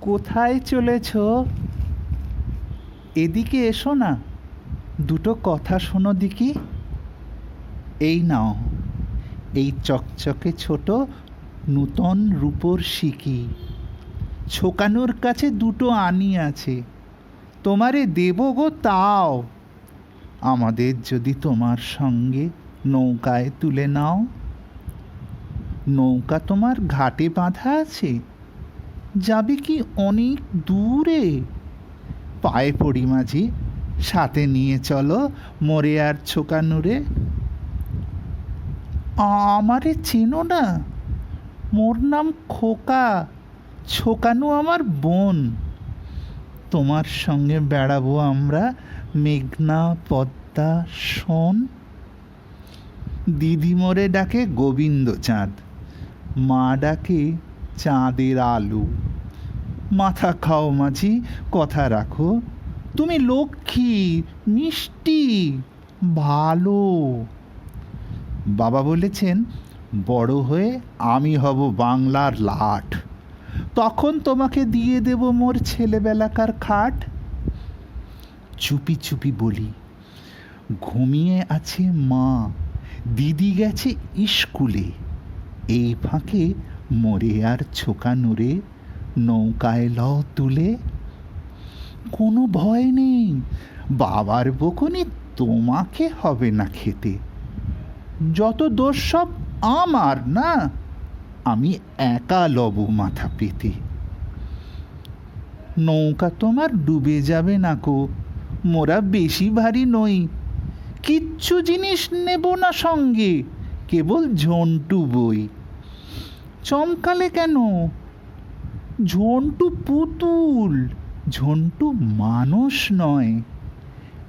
কোথায় চলেছ? এদিকে এসো না। দুটো কথা শোনো দিকি। এই নাও। এই চকচকে ছোট নূতন রূপোর সিকি ছোকানোর কাছে দুটো আনি আছে। তোমারে দেব গো তাও। আমাদের যদি তোমার সঙ্গে নৌকায় তুলে নাও। নৌকা তোমার ঘাটে বাঁধা আছে। যাবে কি অনেক দূরে? পায়ে পড়ি মাঝি, সাথে নিয়ে চলো মরে আর ছোকানুরে। আমারে চেনো না, মোর নাম খোকা, ছোকানু আমার বোন। তোমার সঙ্গে বেড়াবো আমরা মেঘনা পদ্মা শোন দিদি মোরে ডাকে গোবিন্দ চাঁদ মা ডাকে চাঁদের আলু। মাথা খাও মাঝি, কথা রাখো। তুমি লক্ষ্মী, মিষ্টি, ভালো। বাবা বলেছেন, বড় হয়ে আমি হব বাংলার লাট। তখন তোমাকে দিয়ে দেব মোর ছেলেবেলাকার খাট। চুপি চুপি বলি, ঘুমিয়ে আছে মা, দিদি গেছে স্কুলে এই ফাঁকে মরে আর ছোকা নুরে নৌকায় লও তুলে। কোনো ভয় নেই, বাবার বকুনি তোমাকে হবে না খেতে। যত দোষ সব আমার না, আমি একা লব মাথা পেতে। নৌকা তোমার ডুবে যাবে না কো মোরা বেশি ভারী নই। কিচ্ছু জিনিস নেব না সঙ্গে, কেবল ঝন্টু বই। চমকালে কেন? ঝন্টু পুতুল, ঝন্টু মানুষ নয়।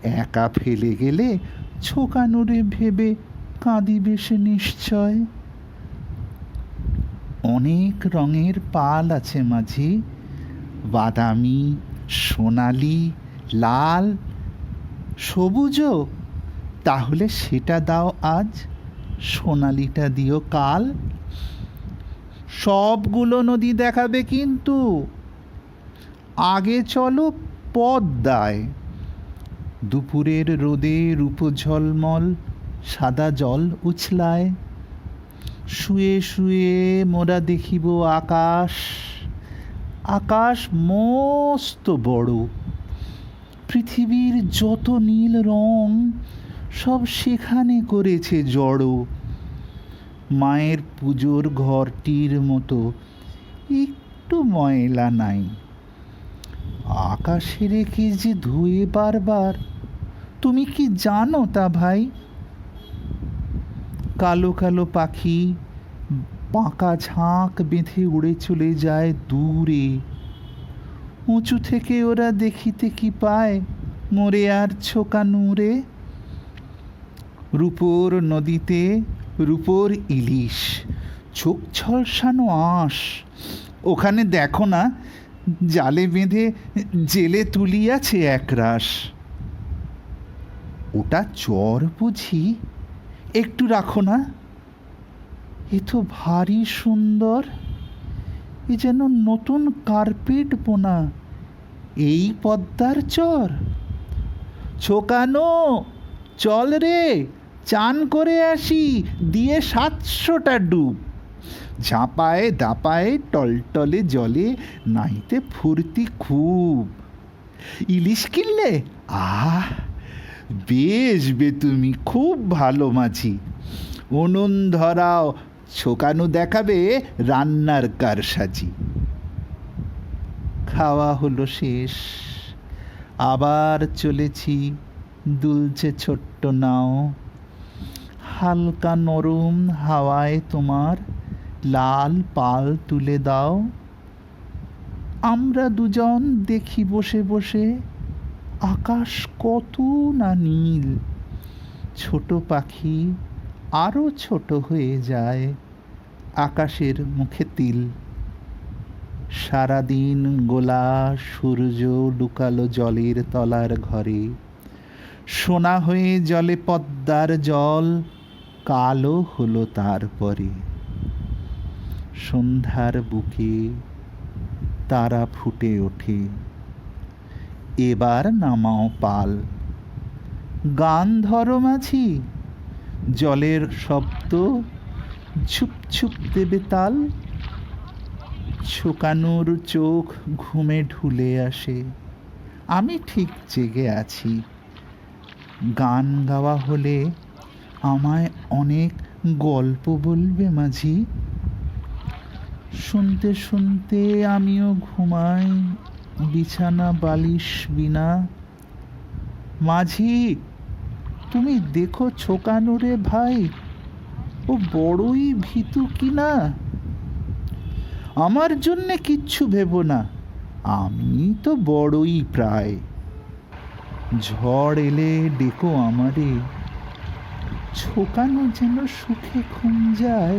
একা ফেলে গেলে ছোকানোরে ভেবে কাঁদিবে সে নিশ্চয়। অনেক রঙের পাল আছে মাঝি, বাদামি, সোনালি, লাল, সবুজও। তাহলে সেটা দাও আজ, সোনালিটা দিও কাল। সবগুলো নদী দেখাবে কিন্তু। আগে চলো পদ্মায়। দুপুরের রোদে রূপ ঝলমল, সাদা জল উছলায়। শুয়ে শুয়ে মোরা দেখিব আকাশ। আকাশ মস্ত বড়। পৃথিবীর যত নীল রং, সব সেখানে করেছে জড়ো। মায়ের পুজোর ঘরটির মতো। একটু ময়লা নাই। আকাশে রেখে যে ধুয়ে বারবার, তুমি কি জানো তা ভাই? কালো কালো পাখি বাঁকা ঝাঁক বেঁধে উড়ে চলে যায় দূরে। উঁচু থেকে ওরা দেখিতে কি পায়? মোরে আর ছোকা নূরে রূপোর নদীতে রূপোর ইলিশ, চোখ ঝলসানো আঁশ। ওখানে দেখো না, জালে বেঁধে জেলে তুলিয়াছে একরাশ। ওটা চর বুঝি? একটু রাখো না। এ তো ভারী সুন্দর, এ যেন নতুন কার্পেট বোনা। এই পদ্মার চর। ছোকানো, চল রে। চান করে আসি, দিয়ে সাতশোটা ডুব। ঝাঁপায় দাপায় টলটলে জলে, নাইতে ফুর্তি খুব। ইলিশ কিনলে? আহ, বেশ বে তুমি, খুব ভালো মাছি উনুন ধরাও ছোকানো দেখাবে রান্নার কারসাজি। খাওয়া হলো শেষ। আবার চলেছি দুলছে ছোট্ট নাও। হালকা নরম হাওয়ায় তোমার লাল পাল তুলে দাও। আমরা দুজন দেখি বসে বসে, আকাশ কত না নীল। ছোট পাখি আরও ছোট হয়ে যায় আকাশের মুখে তিল। সারাদিন গোলা সূর্য লুকালো জলের তলার ঘরে। সোনা হয়ে জলে পদ্মার জল কালো হলো তারপরে সন্ধ্যার বুকে তারা ফুটে ওঠে। এবার নামাও পাল। গান ধরো মাঝি। জলের শব্দ ছুপ দেবে তাল। শোকানোর চোখ ঘুমে ঢুলে আসে। আমি ঠিক জেগে আছি। গান গাওয়া হলে আমায় অনেক গল্প বলবে মাঝি। শুনতে শুনতে আমিও ঘুমাই, বিছানা বালিশ বিনা। মাঝি, তুমি দেখো ছোকানুরে ভাই, ও বড়ই ভীতু কিনা। আমার জন্যে কিচ্ছু ভেবো না, আমি তো বড়ই প্রায়। ঝড় এলে ডেকো আমারে। ছোকানো যেন সুখে ঘুম যায়।